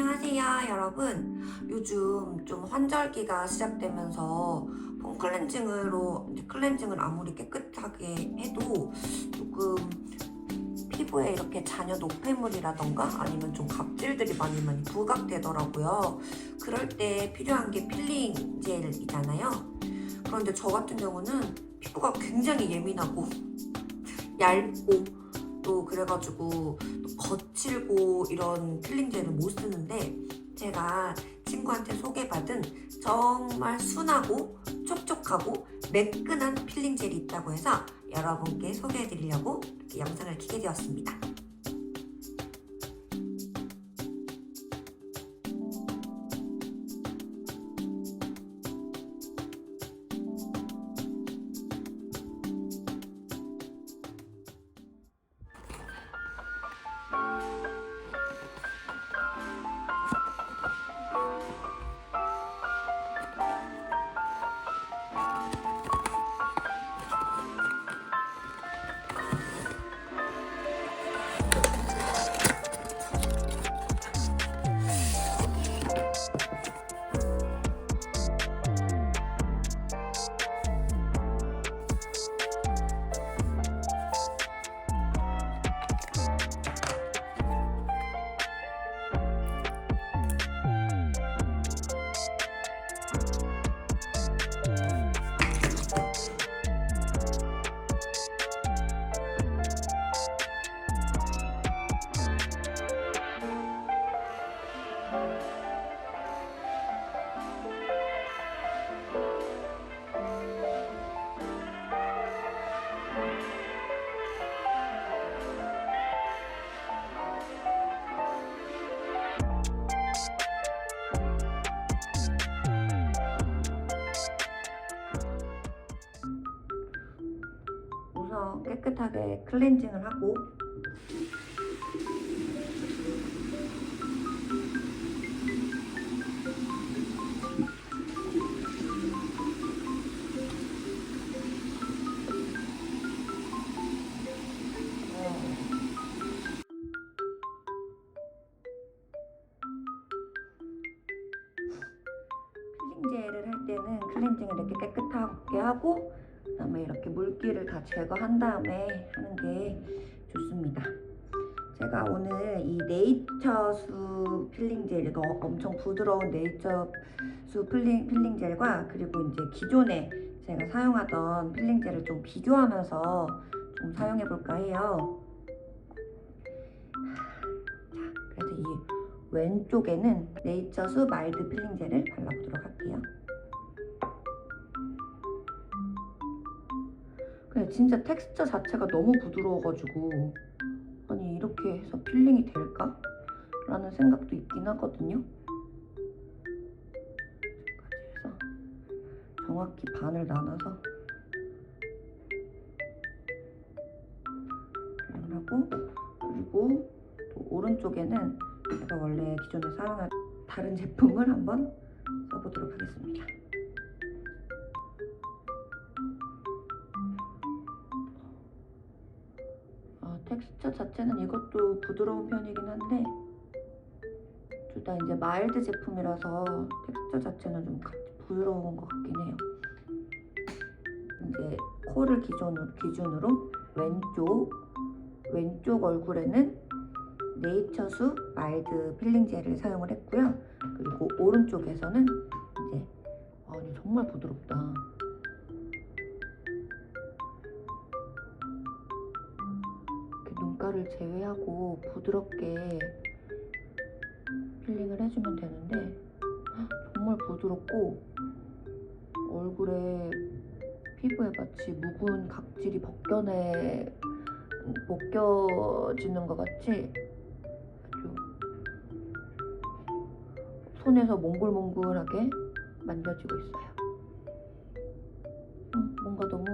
안녕하세요 여러분. 요즘 좀 환절기가 시작되면서 폼 클렌징으로 클렌징을 아무리 깨끗하게 해도 조금 피부에 이렇게 잔여 노폐물이라던가 아니면 좀 각질들이 많이 많이 부각되더라고요. 그럴 때 필요한 게 필링 젤이잖아요. 그런데 저 같은 경우는 피부가 굉장히 예민하고 얇고 또 그래가지고 또 거칠고 이런 필링 젤을 못 쓰는데 제가 친구한테 소개받은 정말 순하고 촉촉하고 매끈한 필링 젤이 있다고 해서 여러분께 소개해드리려고 이렇게 영상을 키게 되었습니다. 깨끗하게 클렌징을 하고. 필링젤을 할 때는 클렌징을 이렇게 깨끗하게 하고 그다음에 이렇게 물기를 다 제거한 다음에 하는 게 좋습니다. 제가 오늘 이 네이처수 필링 젤 이거 엄청 부드러운 네이처수 필링 필링 젤과 그리고 이제 기존에 제가 사용하던 필링 젤을 좀 비교하면서 좀 사용해 볼까 해요. 자, 그래서 이 왼쪽에는 네이처수 마일드 필링 젤을 발라보도록 할게요. 근데 진짜 텍스처 자체가 너무 부드러워가지고 아니 이렇게 해서 필링이 될까? 라는 생각도 있긴 하거든요. 그래서 정확히 반을 나눠서 하고 그리고 또 오른쪽에는 제가 원래 기존에 사용한 다른 제품을 한번 써보도록 하겠습니다. 텍스처 자체는 이것도 부드러운 편이긴 한데 둘 다 이제 마일드 제품이라서 텍스처 자체는 좀 가- 부드러운 것 같긴 해요. 이제 코를 기준으로, 기준으로 왼쪽 왼쪽 얼굴에는 네이처수 마일드 필링 젤을 사용을 했고요. 그리고 오른쪽에서는 이제 아니 정말 부드럽다. 제외하고 부드럽게 필링을 해주면 되는데 정말 부드럽고 얼굴에 피부에 마치 묵은 각질이 벗겨내 벗겨지는 것 같이 아주 손에서 몽글몽글하게 만져지고 있어요. 음, 뭔가 너무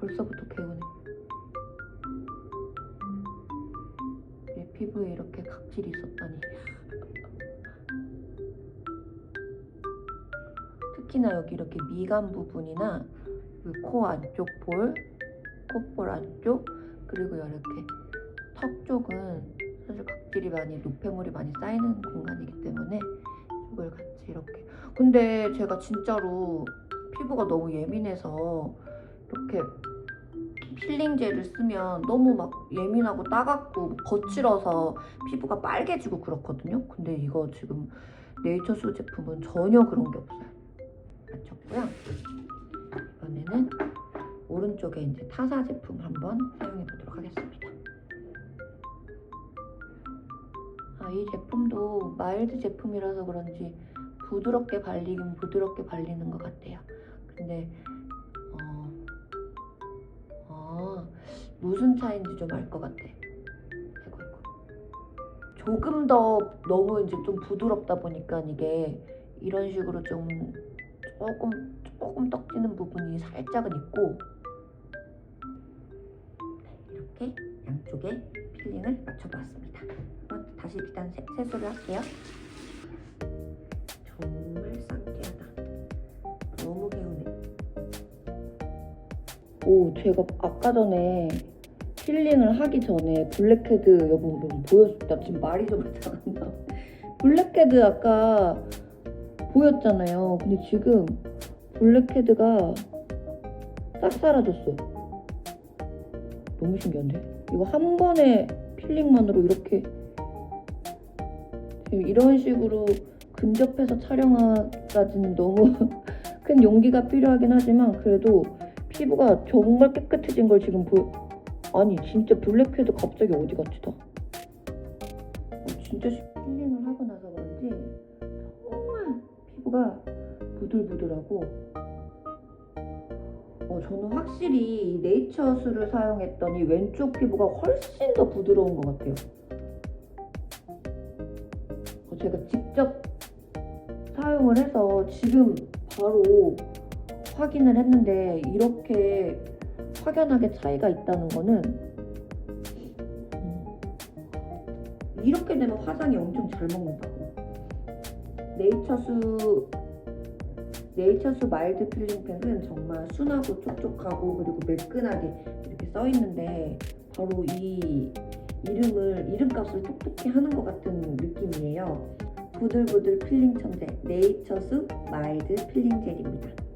벌써부터 개운해. 피부에 이렇게 각질이 있었다니. 특히나 여기 이렇게 미간 부분이나 그코 안쪽 볼, 콧볼 안쪽, 그리고 이렇게 턱 쪽은 사실 각질이 많이 노폐물이 많이 쌓이는 공간이기 때문에 이걸 같이 이렇게 근데 제가 진짜로 피부가 너무 예민해서 이렇게 필링젤을 쓰면 너무 막 예민하고 따갑고 거칠어서 피부가 빨개지고 그렇거든요. 근데 이거 지금 네이처수 제품은 전혀 그런 게 없어요. 맞췄고요. 이번에는 오른쪽에 이제 타사 제품 한번 사용해 보도록 하겠습니다. 아, 이 제품도 마일드 제품이라서 그런지 부드럽게 발리긴 부드럽게 발리는 것 같아요. 근데 무슨 차인지 좀 알 것 같아. 아이고, 아이고. 조금 더 너무 이제 좀 부드럽다 보니까 이게 이런 식으로 좀 조금 조금 떡지는 부분이 살짝은 있고 이렇게 양쪽에 필링을 맞춰보았습니다. 다시 일단 세, 세수를 할게요. 오, 제가 아까 전에 필링을 하기 전에 블랙헤드 여러분 보였다. 지금 말이 좀 이상한다. 블랙헤드 아까 보였잖아요. 근데 지금 블랙헤드가 싹 사라졌어. 너무 신기한데? 이거 한 번에 필링만으로 이렇게 이런 식으로 근접해서 촬영하기까지는 너무 큰 용기가 필요하긴 하지만 그래도 피부가 정말 깨끗해진 걸 지금 보여 아니 진짜 블랙헤드 갑자기 어디 갔지 다? 어, 진짜 시- 필링을 하고 나서 그런지 정말 피부가 부들부들하고 어, 저는 확실히 이 네이처수를 사용했더니 왼쪽 피부가 훨씬 더 부드러운 것 같아요. 어, 제가 직접 사용을 해서 지금 바로 확인을 했는데 이렇게 확연하게 차이가 있다는 거는 음, 이렇게 되면 화장이 엄청 잘 먹는다고 네이처수 네이처수 마일드 필링 팩은 정말 순하고 촉촉하고 그리고 매끈하게 이렇게 써 있는데 바로 이 이름을 이름값을 톡톡히 하는 것 같은 느낌이에요. 부들부들 필링 천재 네이처수 마일드 필링 젤입니다.